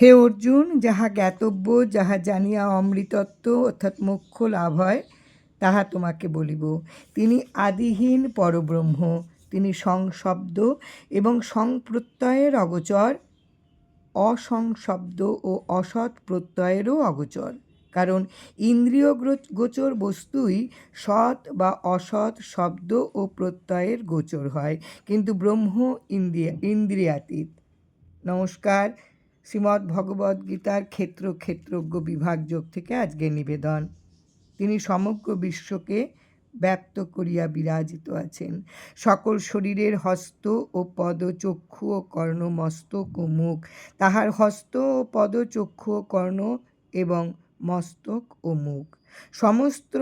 হে অর্জুন, যাহা জ্ঞাতব্য, যাহা জানিয়া অমৃতত্ব, অর্থাৎ মোক্ষ লাভ হয়, তাহা তোমাকে বলিব। তিনি আদিহীন পরব্রহ্ম, তিনি সংশব্দ এবং সংপ্রত্যয়ের অগোচর, অসংশব্দ ও অসৎ প্রত্যয়েরও অগোচর। কারণ ইন্দ্রিয় গোচর বস্তুই সৎ বা অসৎ শব্দ ও প্রত্যয়ের গোচর হয়। কিন্তু ব্রহ্ম ইন্দ্রিয়া ইন্দ্রিয়াতীত। নমস্কার। শ্রীমদ্ ভগবদ্ গীতার ক্ষেত্র ক্ষেত্রজ্ঞ বিভাগ যোগ থেকে আজকে নিবেদন। তিনি সমগ্র বিশ্বকে ব্যক্ত করিয়া বিরাজিত আছেন। সকল শরীরের হস্ত ও পদ চক্ষু ও কর্ণ মস্তক ও মুখ, তাহার হস্ত ও পদ চক্ষু ও কর্ণ এবং মস্তক ও মুখ। সমস্ত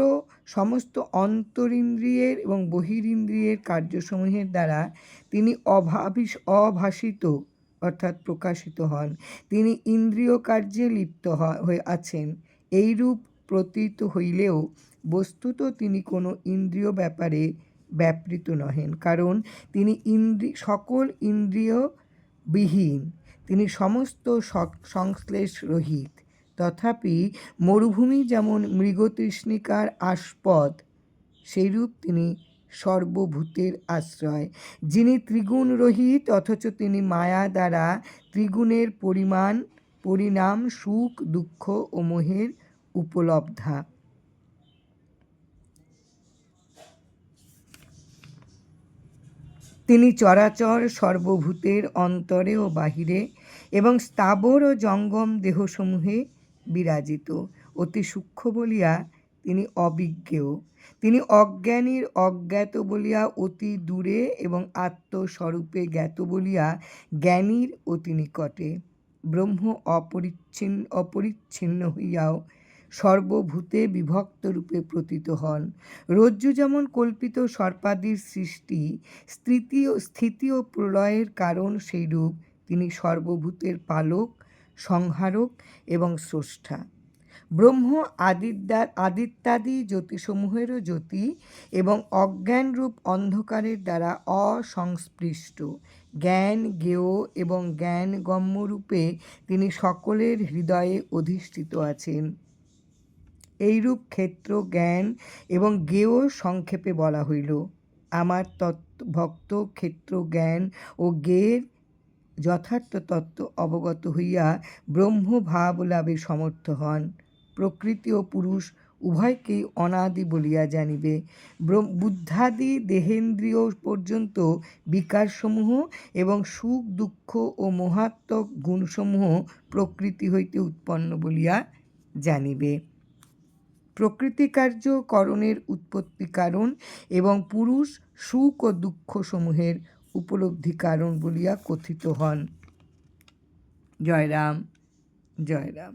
সমস্ত অন্তরিন্দ্রিয়ের এবং বহিরিন্দ্রিয়ের কার্যসমূহের দ্বারা তিনি অভাবিস অভাষিত অর্থাৎ প্রকাশিত হন। তিনি ইন্দ্রিয় কার্যে লিপ্ত হয়ে আছেন। এইরূপ প্রতীত হইলেও বস্তুত তিনি কোনো ইন্দ্রিয় ব্যাপারে ব্যাপৃত নহেন। কারণ তিনি ইন্দ্রি, সকল ইন্দ্রিয় বিহীন তিনি সমস্ত সংশ্লেষ রহিত। তথাপি মরুভূমি যেমন মৃগতৃষ্ণিকার আস্পদ সেইরূপ তিনি সর্বভূতের আশ্রয়। যিনি ত্রিগুণ রহিত, অথচ তিনি মায়া দ্বারা ত্রিগুণের পরিমাণ, পরিণাম, সুখ, দুঃখ ও মোহের উপলব্ধা। তিনি চরাচর সর্বভূতের অন্তরে ও বাহিরে এবং স্থাবর ও জঙ্গম দেহসমূহে বিরাজিত। অতি সূক্ষ্ম বলিয়া তিনি অবিজ্ঞেয় তিনি অজ্ঞানীর অজ্ঞাত বলিয়া অতি দূরে এবং আত্মস্বরূপে জ্ঞাত বলিয়া জ্ঞানীর অতি নিকটে। ব্রহ্ম অপরিচ্ছিন্ন অপরিচ্ছিন্ন হইয়াও সর্বভূতে বিভক্ত রূপে প্রতীত হন। রজ্জু যেমন কল্পিত সর্পাদির সৃষ্টি স্থিতি ও স্থিতি ও প্রলয়ের কারণ সেইরূপ তিনি সর্বভূতের পালক, সংহারক এবং স্রষ্টা। ব্রহ্ম আদিদ্যা আদিত্যাদি জ্যোতিসমূহেরও জ্যোতি এবং অজ্ঞানরূপ অন্ধকারের দ্বারা অসংস্পৃষ্ট। জ্ঞান জ্ঞেয় এবং জ্ঞান গম্যরূপে তিনি সকলের হৃদয়ে অধিষ্ঠিত আছেন। এইরূপ ক্ষেত্র জ্ঞান এবং জ্ঞেয় সংক্ষেপে বলা হইল। আমার তত্ত্ব ভক্ত ক্ষেত্র জ্ঞান ও জ্ঞেয়ের যথার্থ তত্ত্ব অবগত হইয়া ব্রহ্ম ভাব লাভে সমর্থ হন। প্রকৃতি ও পুরুষ উভয়কেই অনাদি বলিয়া জানিবে। বুদ্ধাদি দেহেন্দ্রিয় পর্যন্ত বিকারসমূহ এবং সুখ, দুঃখ ও মহাত্মক গুণসমূহ প্রকৃতি হইতে উৎপন্ন বলিয়া জানিবে। প্রকৃতি কার্য করণের উৎপত্তি কারণ এবং পুরুষ সুখ ও দুঃখসমূহের উপলব্ধি কারণ বলিয়া কথিত হন। জয় রাম জয় রাম